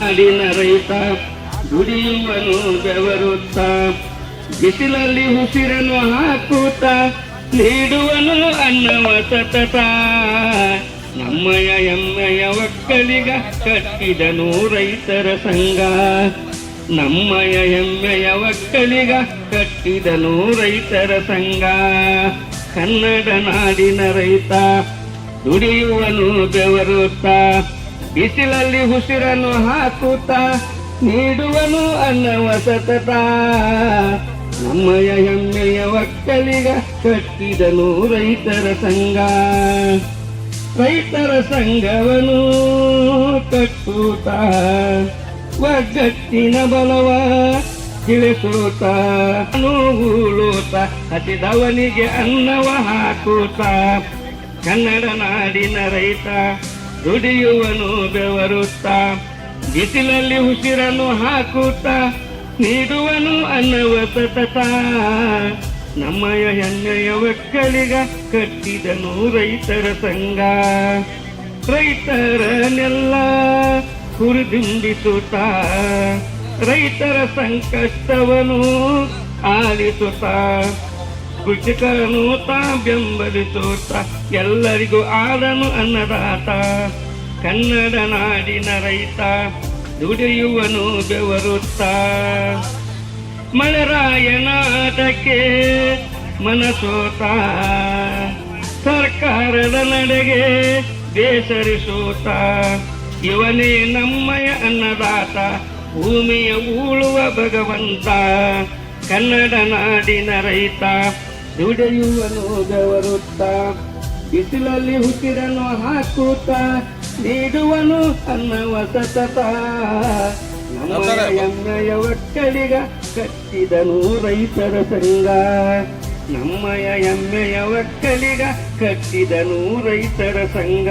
ನಾಡಿನ ರೈತ, ದುಡಿಯುವನು ಬೆವರುತ್ತ, ಬಿಸಿಲಲ್ಲಿ ಉಸಿರನ್ನು ಹಾಕುತ್ತ, ನೀಡುವನು ಅನ್ನವ ಸತತ. ನಮ್ಮಯ ಎಮ್ಮೆಯ ಒಕ್ಕಲಿಗ ಕಟ್ಟಿದನು ರೈತರ ಸಂಘ. ನಮ್ಮಯ ಎಮ್ಮೆಯ ಒಕ್ಕಲಿಗ ಕಟ್ಟಿದನು ರೈತರ ಸಂಘ. ಕನ್ನಡ ನಾಡಿನ ರೈತ, ದುಡಿಯುವನು ಬೆವರುತ್ತ ಬಿಸಿಲಲ್ಲಿ ಉಸಿರನ್ನು ಹಾಕುತ್ತ, ನೀಡುವನು ಅನ್ನವ ಸತತ. ನಮ್ಮಯ ಹೆಮ್ಮೆಯ ಒಕ್ಕಲಿಗ ಕಟ್ಟಿದನು ರೈತರ ಸಂಘ. ರೈತರ ಸಂಘವನು ಕಟ್ಟುತ್ತ, ಒಗ್ಗಟ್ಟಿನ ಬಲವ ತಿಳಿಸುತ್ತ ನೂಲೂತ ಹಸಿದವನಿಗೆ ಅನ್ನವ ಹಾಕುತ್ತ. ಕನ್ನಡ ನಾಡಿನ ರೈತ ದುಡಿಯುವನು ಬೆವರುತ್ತ ಬಿಸಿಲಲ್ಲಿ ಉಸಿರನ್ನು ಹಾಕುತ್ತ, ನೀಡುವನು ಅನ್ನವ ಸತತ. ನಮ್ಮಯ ಹೆಣ್ಣೆಯ ಒಕ್ಕಲಿಗ ಕಟ್ಟಿದನು ರೈತರ ಸಂಘ. ರೈತರನ್ನೆಲ್ಲ ಹುರಿದುಂಬಿಸುತ್ತ, ರೈತರ ಸಂಕಷ್ಟವನು ಆಲಿಸುತ್ತ. ಕೃಷಿಕರನು ತಾ ಬೆಂಬಲಿಸೋತ ಎಲ್ಲರಿಗೂ ಆದನು ಅನ್ನದಾತ. ಕನ್ನಡ ನಾಡಿನ ರೈತ, ದುಡಿಯುವನು ಬೆವರುತ್ತ. ಮಳೆರಾಯನಾಟಕ್ಕೆ ಮನಸೋತ, ಸರ್ಕಾರದ ನಡೆಗೆ ಬೇಸರಿಸೋತ ಇವನೇ ನಮ್ಮಯ ಅನ್ನದಾತ, ಭೂಮಿಯ ಉಳುವ ಭಗವಂತ. ಕನ್ನಡ ನಾಡಿನ ರೈತ ದುಡಿಯುವನು ಗವರುತ್ತ ಬಿಸಿಲಲ್ಲಿ ಹುಸಿರನ್ನು ಹಾಕುತ್ತ ನೀಡುವನು ಅನ್ನವ ಸತತ ನಮ್ಮ ಎಮ್ಮೆಯ ಒಕ್ಕಲಿಗ ಕಟ್ಟಿದನು ರೈತರ ಸಂಘ. ನಮ್ಮಯ ಎಮ್ಮೆಯ ಒಕ್ಕಲಿಗ ಕಟ್ಟಿದನು ರೈತರ ಸಂಘ.